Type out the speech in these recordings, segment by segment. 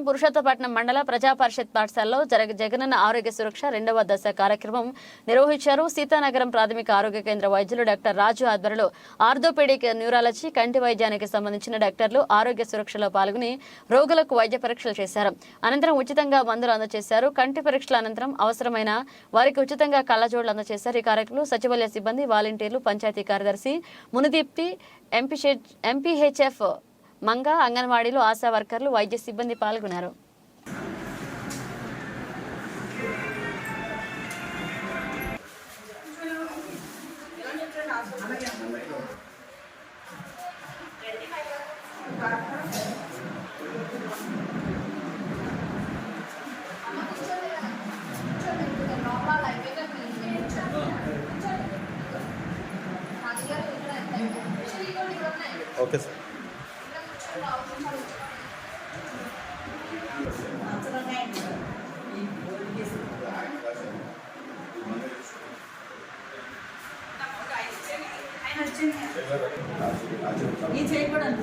మండలం పురుషోత్తపట్నం మండల ప్రజా పరిషత్ పాఠశాలలో జరగ జగనన్న ఆరోగ్య సురక్ష రెండవ దశ కార్యక్రమం నిర్వహించారు. సీతానగరం ప్రాథమిక ఆరోగ్య కేంద్ర వైద్యులు డాక్టర్ రాజు ఆధ్వర్యంలో ఆర్థోపెడిక్ న్యూరాలజీ కంటి వైద్యానికి సంబంధించిన డాక్టర్లు ఆరోగ్య సురక్షలో పాల్గొని రోగులకు వైద్య పరీక్షలు చేశారు. అనంతరం ఉచితంగా మందులు అందజేశారు. కంటి పరీక్షల అనంతరం అవసరమైన వారికి ఉచితంగా కళ్ళజోళ్ళు అందజేశారు. ఈ కార్యక్రమంలో సచివాలయ సిబ్బంది వాలంటీర్లు పంచాయతీ కార్యదర్శి మునిదీప్తి ఎంపీహెచ్ఎఫ్ మంగ అంగన్వాడీలో ఆశా వర్కర్లు వైద్య సిబ్బంది పాల్గొన్నారు. Okay sir. ఈ చేయకూడదు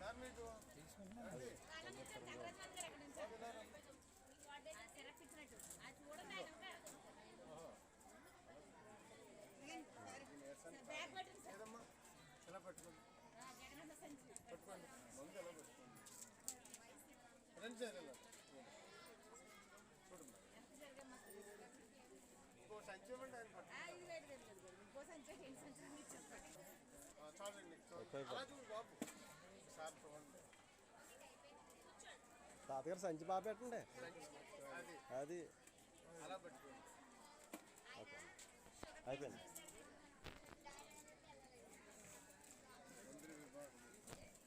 మాతమ్మ గారు రండి మాతమ్మ గారు రండి ఇచ్చేయచ్చు ఆ బ్యాగ్ తీయండి అక్కడ ఈ షూట్ చేస్తున్నారు కదా తీసుకుంటున్నారా తాతగారు సంచి బాగా పెట్టండి. అది. ఓకే. అయిపోయింది.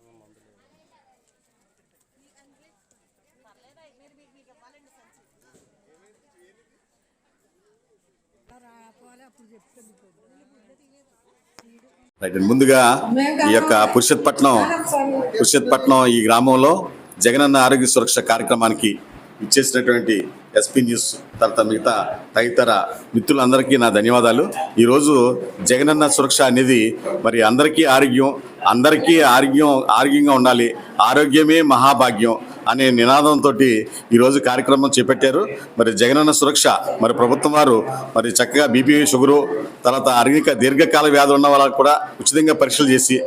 ఉమ్, మందులు రైట్ ముందుగా ఈ యొక్క పురుషత్పట్నం పురుషత్పట్నం ఈ గ్రామంలో జగనన్న ఆరోగ్య సురక్ష కార్యక్రమానికి ఇచ్చేసినటువంటి ఎస్పీ న్యూస్ తర్వాత మిగతా తదితర మిత్రులందరికీ నా ధన్యవాదాలు. ఈరోజు జగనన్న సురక్ష అనేది మరి అందరికీ ఆరోగ్యం అందరికీ ఆరోగ్యం ఆరోగ్యంగా ఉండాలి. ఆరోగ్యమే మహాభాగ్యం. అనే నినాదంతో ఈరోజు కార్యక్రమం చేపట్టారు. మరి జగనన్న సురక్ష మరి ప్రభుత్వం వారు మరి చక్కగా బీపీ షుగరు తర్వాత అర్గిక దీర్ఘకాల వ్యాధులు ఉన్న వాళ్ళకు కూడా ఉచితంగా పరీక్షలు చేసి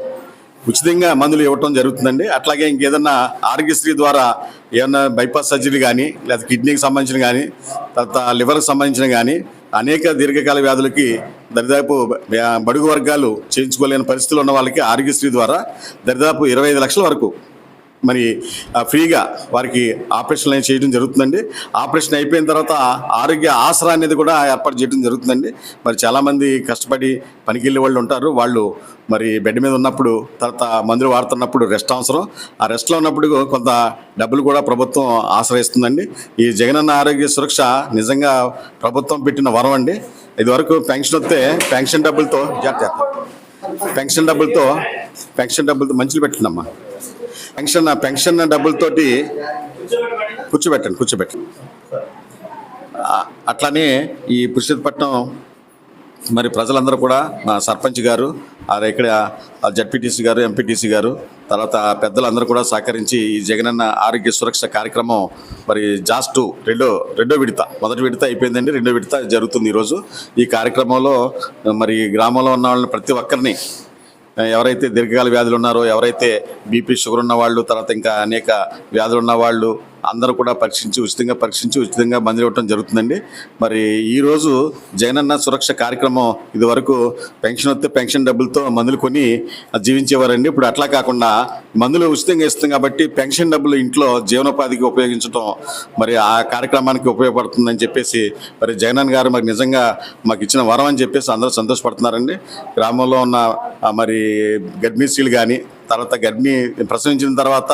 ఉచితంగా మందులు ఇవ్వటం జరుగుతుందండి. అట్లాగే ఇంకేదన్నా ఆరోగ్యశ్రీ ద్వారా ఏమన్నా బైపాస్ సర్జరీ కానీ లేదా కిడ్నీకి సంబంధించిన కానీ తర్వాత లివర్కి సంబంధించిన కానీ అనేక దీర్ఘకాల వ్యాధులకి దరిదాపు బడుగు వర్గాలు చేయించుకోలేని పరిస్థితులు ఉన్న వాళ్ళకి ఆరోగ్యశ్రీ ద్వారా దరిదాపు ఇరవై ఐదు లక్షల వరకు మరి ఫ్రీగా వారికి ఆపరేషన్ అనేది చేయడం జరుగుతుందండి. ఆపరేషన్ అయిపోయిన తర్వాత ఆరోగ్య ఆసరా అనేది కూడా ఏర్పాటు చేయడం జరుగుతుందండి. మరి చాలామంది కష్టపడి పనికి వెళ్ళే వాళ్ళు ఉంటారు. వాళ్ళు మరి బెడ్ మీద ఉన్నప్పుడు తర్వాత మందులు వాడుతున్నప్పుడు రెస్ట్ అవసరం. ఆ రెస్ట్లో ఉన్నప్పుడు కొంత డబ్బులు కూడా ప్రభుత్వం ఆశ్రయిస్తుందండి ఈ జగనన్న ఆరోగ్య సురక్ష నిజంగా ప్రభుత్వం పెట్టిన వరం అండి. ఇదివరకు పెన్షన్ వస్తే పెన్షన్ డబ్బులతో జాగ్రత్త. పెన్షన్ డబ్బులతో పెన్షన్ డబ్బులతో మంచిలు పెట్టండమ్మా. Pension pension డబ్బులతోటి కూర్చోబెట్టండి కూర్చోబెట్టండి. అట్లానే ఈ పురుషోత్పట్నం మరి ప్రజలందరూ కూడా మా సర్పంచ్ గారు ఆ ఇక్కడ జడ్పీటీసీ గారు ఎంపీటీసీ గారు తర్వాత పెద్దలందరూ కూడా సహకరించి ఈ జగనన్న ఆరోగ్య సురక్ష కార్యక్రమం మరి జాస్ట్ రెండో రెండో విడత మొదటి విడత అయిపోయిందండి రెండో విడత జరుగుతుంది ఈరోజు. ఈ కార్యక్రమంలో మరి గ్రామంలో ఉన్న వాళ్ళని ప్రతి ఒక్కరిని ఎవరైతే దీర్ఘకాల వ్యాధులు ఉన్నారో ఎవరైతే బీపీ షుగర్ ఉన్న వాళ్ళు తర్వాత ఇంకా అనేక వ్యాధులు ఉన్న వాళ్ళు అందరూ కూడా పరీక్షించి ఉచితంగా పరీక్షించి ఉచితంగా మందులు ఇవ్వటం జరుగుతుందండి. మరి ఈరోజు జగనన్న సురక్ష కార్యక్రమం ఇదివరకు పెన్షన్ వస్తే పెన్షన్ డబ్బులతో మందులు కొని జీవించేవారండి. ఇప్పుడు అట్లా కాకుండా మందులు ఉచితంగా ఇస్తాం కాబట్టి పెన్షన్ డబ్బులు ఇంట్లో జీవనోపాధికి ఉపయోగించడం మరి ఆ కార్యక్రమానికి ఉపయోగపడుతుందని చెప్పేసి మరి జగనన్న గారు మాకు నిజంగా మాకు ఇచ్చిన వరం అని చెప్పేసి అందరూ సంతోషపడుతున్నారండి. గ్రామంలో ఉన్న మరి గర్భిణీ కానీ తర్వాత గర్భిణీ ప్రసవించిన తర్వాత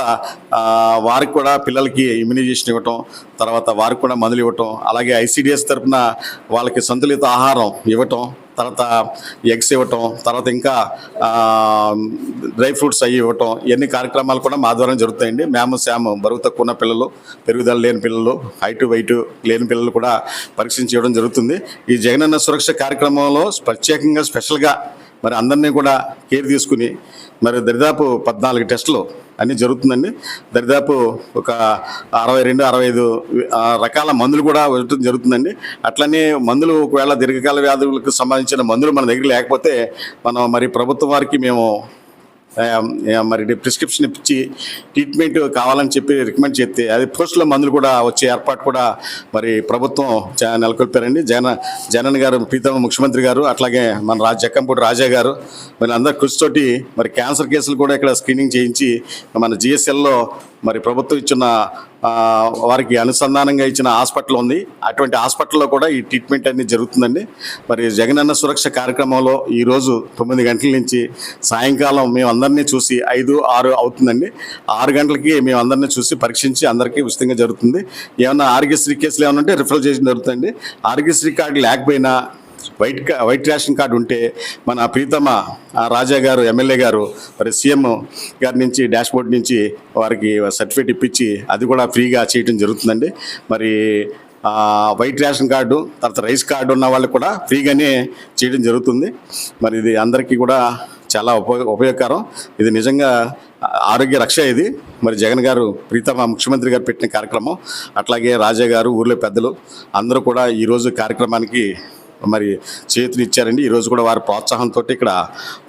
వారికి కూడా పిల్లలకి ఇమ్యూనైజేషన్ ఇవ్వటం తర్వాత వారికి కూడా మందులు ఇవ్వటం అలాగే ఐసీడిఎస్ తరఫున వాళ్ళకి సంతులిత ఆహారం ఇవ్వటం తర్వాత ఎగ్స్ ఇవ్వటం తర్వాత ఇంకా డ్రై ఫ్రూట్స్ అవి ఇవ్వటం ఇవన్నీ కార్యక్రమాలు కూడా మా ద్వారా జరుగుతాయండి. మేము శాము బరువు తక్కువ ఉన్న పిల్లలు పెరుగుదల లేని పిల్లలు హైట్ వెయిట్ లేని పిల్లలు కూడా పరీక్షించి ఇవ్వడం జరుగుతుంది. ఈ జగనన్న సురక్ష కార్యక్రమంలో ప్రత్యేకంగా స్పెషల్గా మరి అందరినీ కూడా కేర్ తీసుకుని మరి దరిదాపు పద్నాలుగు టెస్టులు అన్నీ జరుగుతుందండి. దరిదాపు ఒక అరవై రెండు అరవై ఐదు రకాల మందులు కూడా ఇవ్వడం జరుగుతుందండి. అట్లనే మందులు ఒకవేళ దీర్ఘకాల వ్యాధులకు సంబంధించిన మందులు మన దగ్గర లేకపోతే మనం మరి ప్రభుత్వం వారికి మేము మరి ప్రిస్క్రిప్షన్ ఇచ్చి ట్రీట్మెంట్ కావాలని చెప్పి రికమెండ్ చేస్తే అది పోస్టుల మందులు కూడా వచ్చే ఏర్పాటు కూడా మరి ప్రభుత్వం నెలకొల్పారండి. జగన్ జగన్ గారు ప్రీతమ ముఖ్యమంత్రి గారు అట్లాగే మన రాజ జక్కంపూడి రాజా గారు మరి అందరు కృషితోటి మరి క్యాన్సర్ కేసులు కూడా ఇక్కడ స్క్రీనింగ్ చేయించి మన జిఎస్ఎల్లో మరి ప్రభుత్వం ఇచ్చిన వారికి అనుసంధానంగా ఇచ్చిన హాస్పిటల్ ఉంది. అటువంటి హాస్పిటల్లో కూడా ఈ ట్రీట్మెంట్ అనేది జరుగుతుందండి. మరి జగనన్న సురక్ష కార్యక్రమంలో ఈరోజు తొమ్మిది గంటల నుంచి సాయంకాలం మేము అందరినీ చూసి ఐదు ఆరు అవుతుందండి. ఆరు గంటలకి మేము అందరినీ చూసి పరీక్షించి అందరికీ ఉచితంగా జరుగుతుంది. ఏమన్నా ఆరోగ్యశ్రీ కేసులు ఏమైనా ఉంటే రిఫర్ చేయడం జరుగుతుంది ఆరోగ్యశ్రీ కార్డు లేకపోయినా వైట్ వైట్ రేషన్ కార్డు ఉంటే మన ప్రీతమ రాజా గారు ఎమ్మెల్యే గారు మరి సీఎం గారి నుంచి డాష్ బోర్డ్ నుంచి వారికి సర్టిఫికేట్ ఇప్పించి అది కూడా ఫ్రీగా చేయడం జరుగుతుందండి. మరి వైట్ రేషన్ కార్డు తర్వాత రైస్ కార్డు ఉన్న వాళ్ళకి కూడా ఫ్రీగానే చేయడం జరుగుతుంది. మరి ఇది అందరికీ కూడా చాలా ఉపయోగ ఉపయోగకరం. ఇది నిజంగా ఆరోగ్య రక్ష ఇది. మరి జగన్ గారు ప్రీతమ ముఖ్యమంత్రి గారు పెట్టిన కార్యక్రమం అట్లాగే రాజా గారు ఊర్లో పెద్దలు అందరూ కూడా ఈరోజు కార్యక్రమానికి మరి చేతులు ఇచ్చారండి. ఈరోజు కూడా వారి ప్రోత్సాహంతో ఇక్కడ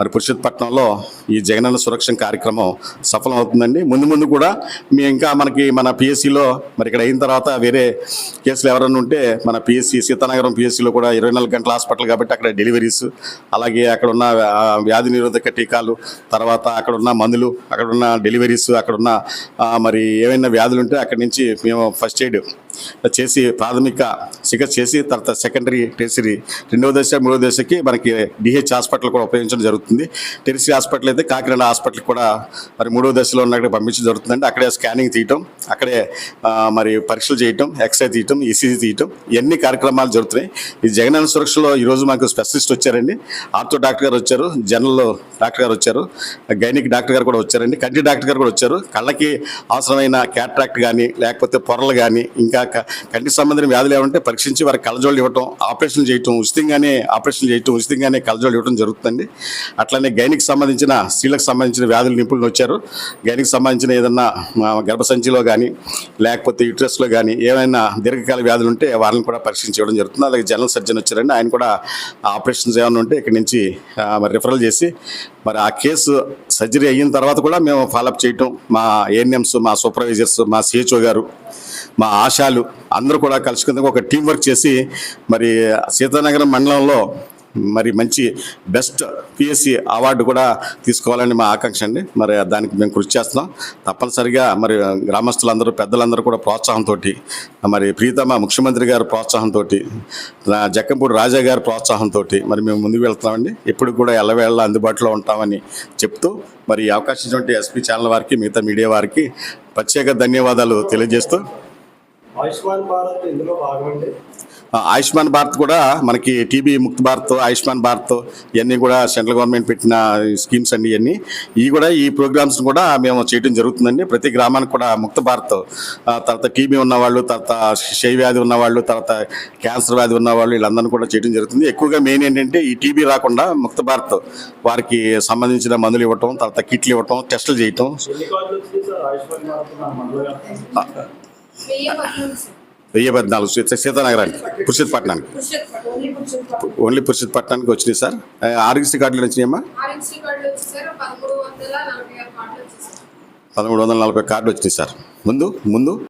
మరి పురుషోత్పట్నంలో ఈ జగనన్న సురక్ష కార్యక్రమం సఫలం అవుతుందండి ముందు ముందు కూడా మీ ఇంకా మనకి మన పిఎస్సిలో మరి ఇక్కడ అయిన తర్వాత వేరే కేసులు ఎవరైనా ఉంటే మన పిఎస్సి సీతానగరం పిఎస్సిలో కూడా ఇరవై నాలుగు గంటల హాస్పిటల్ కాబట్టి అక్కడ డెలివరీస్ అలాగే అక్కడ ఉన్న వ్యాధి నిరోధక టీకాలు తర్వాత అక్కడ ఉన్న మందులు అక్కడ ఉన్న డెలివరీస్ అక్కడ ఉన్న మరి ఏమైనా వ్యాధులు ఉంటే అక్కడి నుంచి మేము ఫస్ట్ ఎయిడ్ చేసి ప్రాథమిక చికిత్స చేసి తర్వాత సెకండరీ టెరిసరీ రెండవ దశ మూడవ దశకి మనకి డిహెచ్ హాస్పిటల్ కూడా ఉపయోగించడం జరుగుతుంది. టెరిసరీ హాస్పిటల్ అయితే కాకినాడ హాస్పిటల్ కూడా మరి మూడవ దశలో ఉన్నక్కడ పంపించడం జరుగుతుందండి. అక్కడే స్కానింగ్ తీయటం అక్కడే మరి పరీక్షలు చేయటం ఎక్స్రే తీయటం ఈసీజీ తీయటం ఇవన్నీ కార్యక్రమాలు జరుగుతున్నాయి. ఈ జగనన్న సురక్షలో ఈరోజు మాకు స్పెషలిస్ట్ వచ్చారండి. ఆర్థో డాక్టర్ గారు వచ్చారు జనరల్ డాక్టర్ గారు వచ్చారు గైనిక్ డాక్టర్ గారు కూడా వచ్చారండి. కంటి డాక్టర్ గారు కూడా వచ్చారు. కళ్ళకి అవసరమైన క్యాట్రాక్ట్ కానీ లేకపోతే పొరలు కానీ ఇంకా కంటికి సంబంధించిన వ్యాధులు ఏమంటే పరీక్షించి వారికి కళ్ళజోళ్ళు ఇవ్వటం ఆపరేషన్ చేయటం ఉచితంగానే ఆపరేషన్ చేయటం ఉచితంగానే కళ్ళజోళ్ళు ఇవ్వడం జరుగుతుందండి. అట్లనే గైనికి సంబంధించిన స్త్రీలకు సంబంధించిన వ్యాధులు నిపుణులు వచ్చారు. గైనికి సంబంధించిన ఏదన్నా గర్భసంచిలో కానీ లేకపోతే యూట్రస్లో కానీ ఏమైనా దీర్ఘకాల వ్యాధులు ఉంటే వారిని కూడా పరీక్షించి ఇవ్వడం జరుగుతుంది. అలాగే జనరల్ సర్జన్ వచ్చారండి. ఆయన కూడా ఆపరేషన్స్ ఏమైనా ఉంటే ఇక్కడి నుంచి మరి రిఫరల్ చేసి మరి ఆ కేసు సర్జరీ అయిన తర్వాత కూడా మేము ఫాలోఅప్ చేయటం. మా ఏఎన్ఎంస్ మా సూపర్వైజర్స్ మా సిహెచ్ఓ గారు మా ఆశాలు అందరూ కూడా కలుసుకుందాం ఒక టీం వర్క్ చేసి మరి సీతానగరం మండలంలో మరి మంచి బెస్ట్ పిఎస్సి అవార్డు కూడా తీసుకోవాలని మా ఆకాంక్ష అండి. మరి దానికి మేము కృషి చేస్తున్నాం. తప్పనిసరిగా మరి గ్రామస్తులందరూ పెద్దలందరూ కూడా ప్రోత్సాహంతో మరి ప్రీతమ ముఖ్యమంత్రి గారి ప్రోత్సాహంతో జక్కంపూడి రాజా గారి ప్రోత్సాహంతో మరి మేము ముందుకు వెళ్తున్నామండి. ఎప్పుడు కూడా ఎల్లవేళ అందుబాటులో ఉంటామని చెప్తూ మరి అవకాశం ఇచ్చినటువంటి ఎస్పీ ఛానల్ వారికి మిగతా మీడియా వారికి ప్రత్యేక ధన్యవాదాలు తెలియజేస్తూ. ఆయుష్మాన్ భారత్ ఇందులో భాగమండి. ఆయుష్మాన్ భారత్ కూడా మనకి టీబీ ముక్త్ భారత్ ఆయుష్మాన్ భారత్ ఇవన్నీ కూడా సెంట్రల్ గవర్నమెంట్ పెట్టిన స్కీమ్స్ అండి ఇవన్నీ. ఇవి కూడా ఈ ప్రోగ్రామ్స్ కూడా మేము చేయడం జరుగుతుందండి. ప్రతి గ్రామానికి కూడా ముక్త భారత్ తర్వాత టీబీ ఉన్నవాళ్ళు తర్వాత క్షయ వ్యాధి ఉన్నవాళ్ళు తర్వాత క్యాన్సర్ వ్యాధి ఉన్నవాళ్ళు వీళ్ళందరినీ కూడా చేయడం జరుగుతుంది. ఎక్కువగా మెయిన్ ఏంటంటే ఈ టీబీ రాకుండా ముక్త భారత్ వారికి సంబంధించిన మందులు ఇవ్వటం తర్వాత కిట్లు ఇవ్వటం టెస్టులు చేయటం. వెయ్యి పద్నాలుగు సీత సీతానగరానికి. పురుషోత్పట్నానికి. ఓన్లీ పురుషోత్పట్నానికి వచ్చినాయి సార్. కార్డులు వచ్చినాయమ్మా? ఆర్ఎన్సీ కార్డులు వచ్చేసారు పదమూడు వందల నలభై కార్డులు వచ్చినాయి సార్. ముందు ముందు.